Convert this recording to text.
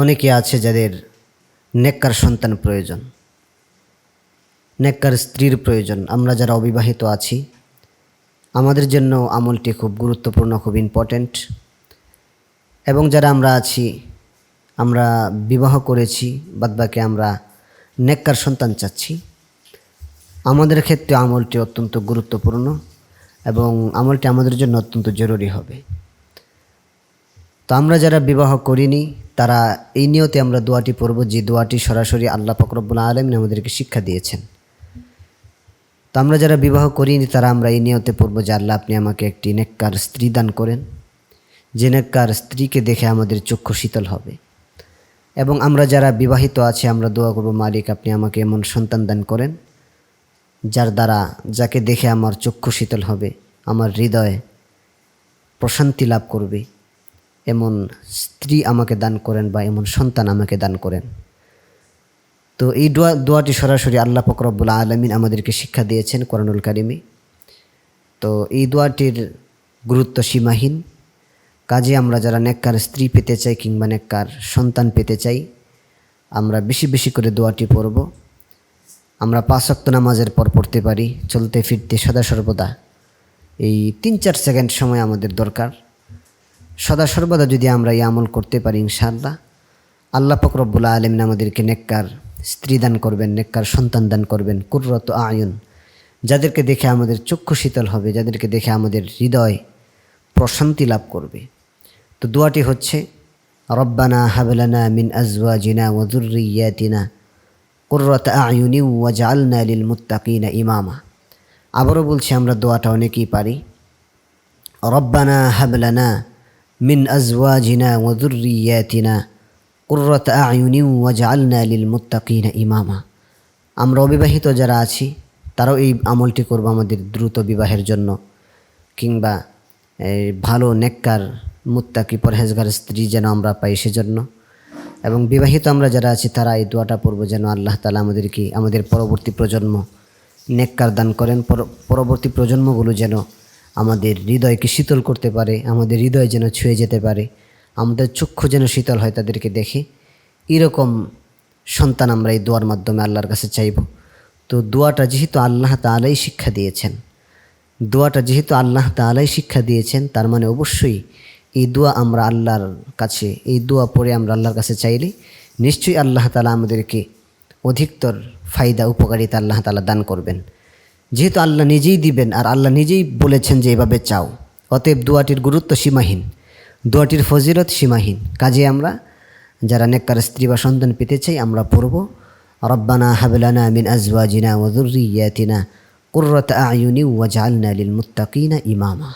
অনেকে আছে যাদের নেককার সন্তান প্রয়োজন, নেককার স্ত্রীর প্রয়োজন। আমরা যারা অবিবাহিত আছি, আমাদের জন্য আমলটি খুব গুরুত্বপূর্ণ, খুব ইম্পর্ট্যান্ট এবং যারা আমরা আছি, আমরা বিবাহ করেছি, বাদবাকি আমরা নেককার সন্তান চাচ্ছি, আমাদের ক্ষেত্রে আমলটি অত্যন্ত গুরুত্বপূর্ণ এবং আমলটি আমাদের জন্য অত্যন্ত জরুরি হবে। তো আমরা যারা বিবাহ করিনি, তারা এই নিয়তে আমরা দোয়াটি পড়ব যে দোয়াটি সরাসরি আল্লাহ ফকরবুল আলমিন আমাদেরকে শিক্ষা দিয়েছেন। তো আমরা যারা বিবাহ করিনি, তারা আমরা এই নিয়তে পড়ব যে আল্লাহ আপনি আমাকে একটি নেককার স্ত্রী দান করেন। যে নেককার স্ত্রীকে দেখে আমাদের চক্ষু শীতল হবে। এবং আমরা যারা বিবাহিত আছি, আমরা দোয়া করব, মালিক আপনি আমাকে এমন সন্তান দান করেন, যার দ্বারা যাকে দেখে আমার চক্ষু শীতল হবে, আমার হৃদয়ে প্রশান্তি লাভ করবে। এমন স্ত্রী আমাকে দান করেন বা এমন সন্তান আমাকে দান করেন। তো এই দোয়া, দোয়াটি সরাসরি আল্লাহ ফকরবুল আলমিন আমাদেরকে শিক্ষা দিয়েছেন করণুল কারিমে। তো এই দোয়াটির গুরুত্ব সীমাহীন। কাজে আমরা যারা নেককার স্ত্রী পেতে চাই কিংবা নেককার সন্তান পেতে চাই, আমরা বেশি বেশি করে দোয়াটি পড়ব। আমরা পাঁচক্ত নামাজের পর পড়তে পারি, চলতে ফিরতে সদা সর্বদা। এই তিন চার সেকেন্ড সময় আমাদের দরকার। সদা সর্বদা যদি আমরা এই আমল করতে পারি, ইনশাআল্লাহ। আল্লাহ ফকরবুল্লা আলমিন আমাদেরকে নেককার স্ত্রী দান করবেন, নেককার সন্তান দান করবেন, কুর্রত আয়ুন। যাদেরকে দেখে আমাদের চক্ষু শীতল হবে, যাদেরকে দেখে আমাদের হৃদয় প্রশান্তি লাভ করবে। তো দোয়াটি হচ্ছে, রব্বানা হাবলানা মিন আজওয়াজিনা ওয়াজুরিয়াতিনা কুর্রত আয়ুনি ওয়াজআলনা লিল মুত্তাকিনা ইমামা। আবারও বলছি, আমরা দোয়াটা অনেকেই পারি, রব্বানা হাবলানা আজওয়াজিনা ওয়াজুরিয়াতিনা কুর্রত আয়ুনি ওয়াজআলনা লিল মুত্তাকিনা ইমামা আমরা অবিবাহিত যারা আছি, তারাও এই আমলটি করব আমাদের দ্রুত বিবাহের জন্য। কিংবা ভালো, নেককার, মুত্তাকি, পরহেজগার স্ত্রী যেন আমরা পাই সেজন্য। এবং বিবাহিত আমরা যারা আছি, তারা এই দোয়াটা পড়ব যেন আল্লাহ তালা আমাদেরকে, আমাদের পরবর্তী প্রজন্ম নেককার দান করেন। পর- পরবর্তী প্রজন্মগুলো যেন আমাদের হৃদয়কে শীতল করতে পারে, আমাদের হৃদয় যেন ছুঁয়ে যেতে পারে, আমাদের চক্ষু যেন শীতল হয় তাদেরকে দেখে। এরকম সন্তান আমরা এই দোয়ার মাধ্যমে আল্লাহর কাছে চাইব। তো দোয়াটা যেহেতু আল্লাহ তালাই শিক্ষা দিয়েছেন, দোয়াটা যেহেতু আল্লাহ তালাই শিক্ষা দিয়েছেন, তার মানে অবশ্যই এই দোয়া আমরা আল্লাহর কাছে, এই দোয়া পড়ে আমরা আল্লাহর কাছে চাইলে নিশ্চয়ই আল্লাহ তালা আমাদেরকে অধিকতর ফায়দা, উপকারিতা আল্লাহ তালা দান করবেন। যেহেতু আল্লাহ নিজেই দিবেন আর আল্লাহ নিজেই বলেছেন যে এভাবে চাও, অতএব দোয়াটির গুরুত্ব সীমাহীন, দোয়াটির ফজিরত সীমাহীন। কাজে আমরা, যারা নেককার স্ত্রী বা সন্তান পেতে চাই, আমরা পড়ব, রব্বানা হাবলানা মিন আজওয়াজিনা ওয়া যুররিয়াতিনা কুররাত আয়ুনি ওয়াজআলনা লিল মুত্তাকিনা ইমামা।